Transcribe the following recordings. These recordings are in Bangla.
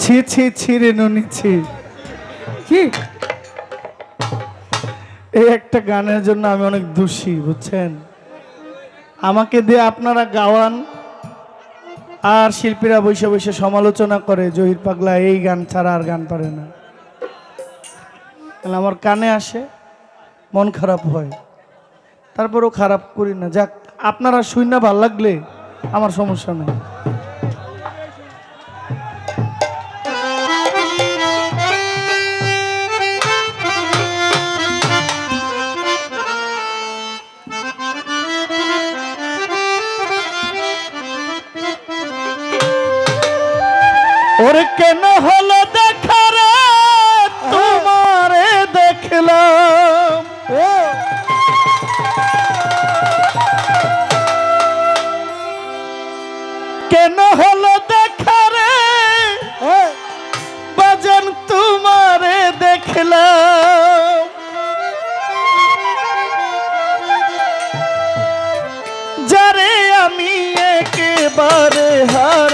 ছি ছি ছি রে ননিছি কি? এই একটা গানের জন্য আমি অনেক দোষী বুঝছেন? আমাকে দিয়ে আপনারা গাওয়ান আর শিল্পীরা বসে বসে সমালোচনা করে জহির পাগলা এই গান ছাড়া আর গান পারে না। তাহলে আমার কানে আসে মন খারাপ হয়। তারপরেও খারাপ করি না। যাক আপনারা শুই না ভালো লাগলে আমার সমস্যা নেই। ওরে কেন হলো দেখার তোমারে দেখলাম। কেন হলো দেখা রে? বাজান তোমারে দেখলাম। যারে আমি একেবারে এই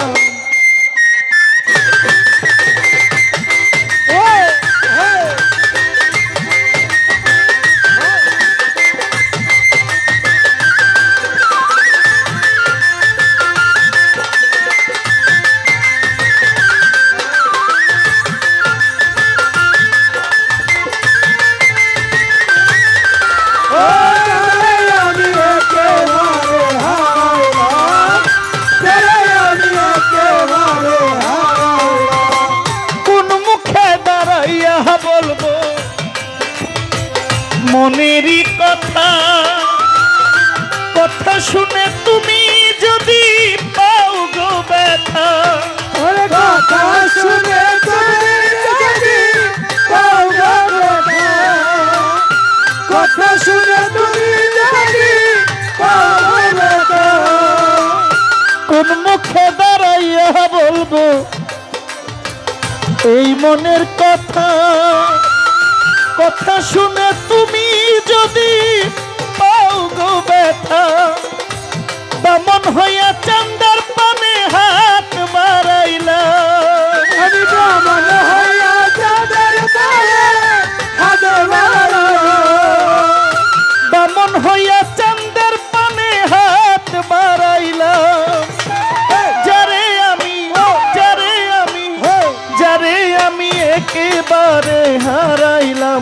মনেরই কথা। কথা শুনে তুমি যদি পাও গো ব্যথা। কথা শুনে তুমি যদি পাও গো ব্যথা, কথা শুনে তুমি যদি পাও গো ব্যথা, কোন মুখে দাঁড়াইয়া বলব এই মনের কথা। কথা শুনে তুমি যদি পাও গো ব্যথা বামন হইয়া চান্দার পানে হাত বাড়াইলা। আমি ব্রাহ্মণ হইয়া হাত। বামন হইয়া চান্দার পানে হাত বাড়াইলাম যারে আমি যারে আমি যারে আমি একেবারে হারাইলাম।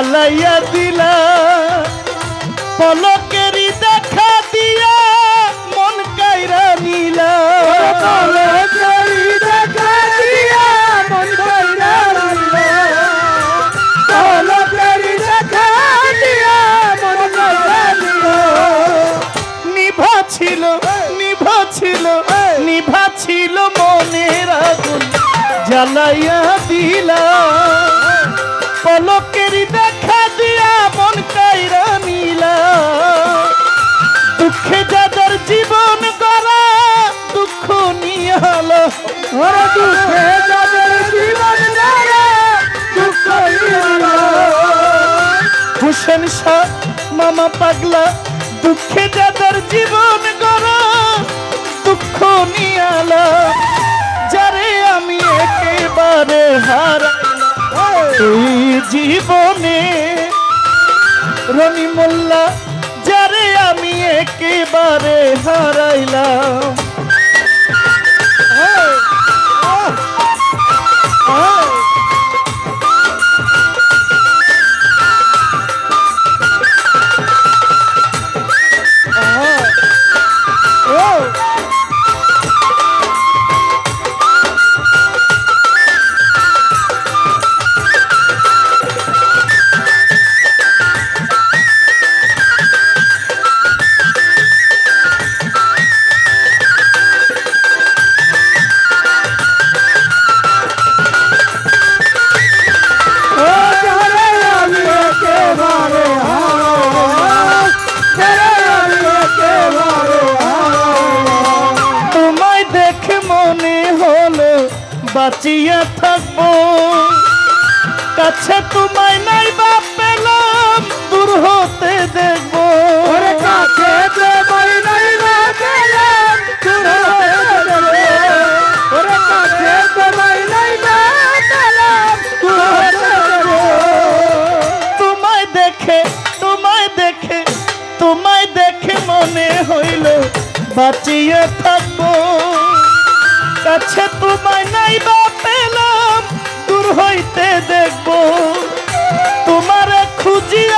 জ্বালাইয়া দিলা পলকেরই দেখা দিয়া মন কাইরা নিলা দেখা দিয়া মন কইরা রইল। তলে দেখা দিয়া মন কইরা রইল। নিভা ছিল নিভা ছিল নিভা ছিল মনের আগুন জ্বালাইয়া দিলা পলকেরই দেখা ওরে দুঃখে যাদের জীবন দুঃখ হুসেন শাহ, মামা পাগলা, দুঃখে যাদের জীবন গড়া, দুঃখ নিয়ালা, যারে আমি একেবারে হারাইলাম। এই জীবনে রনি মোল্লা, যারে আমি একেবারে হারাইলাম। Oh! বাঁচিয়ে থাকব। কাছে তোমায় নাই বা পেলাম, দূর হতে দেখব। কাছে তোমায় নাই না পেলাম, দূর ওরে হইতে দেখব। তোমার খুঁজিয়া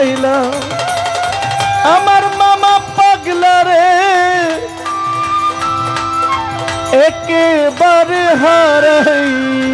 হারাইলাম আমার মামা পাগলা রে। একেবারে হারাইলাম।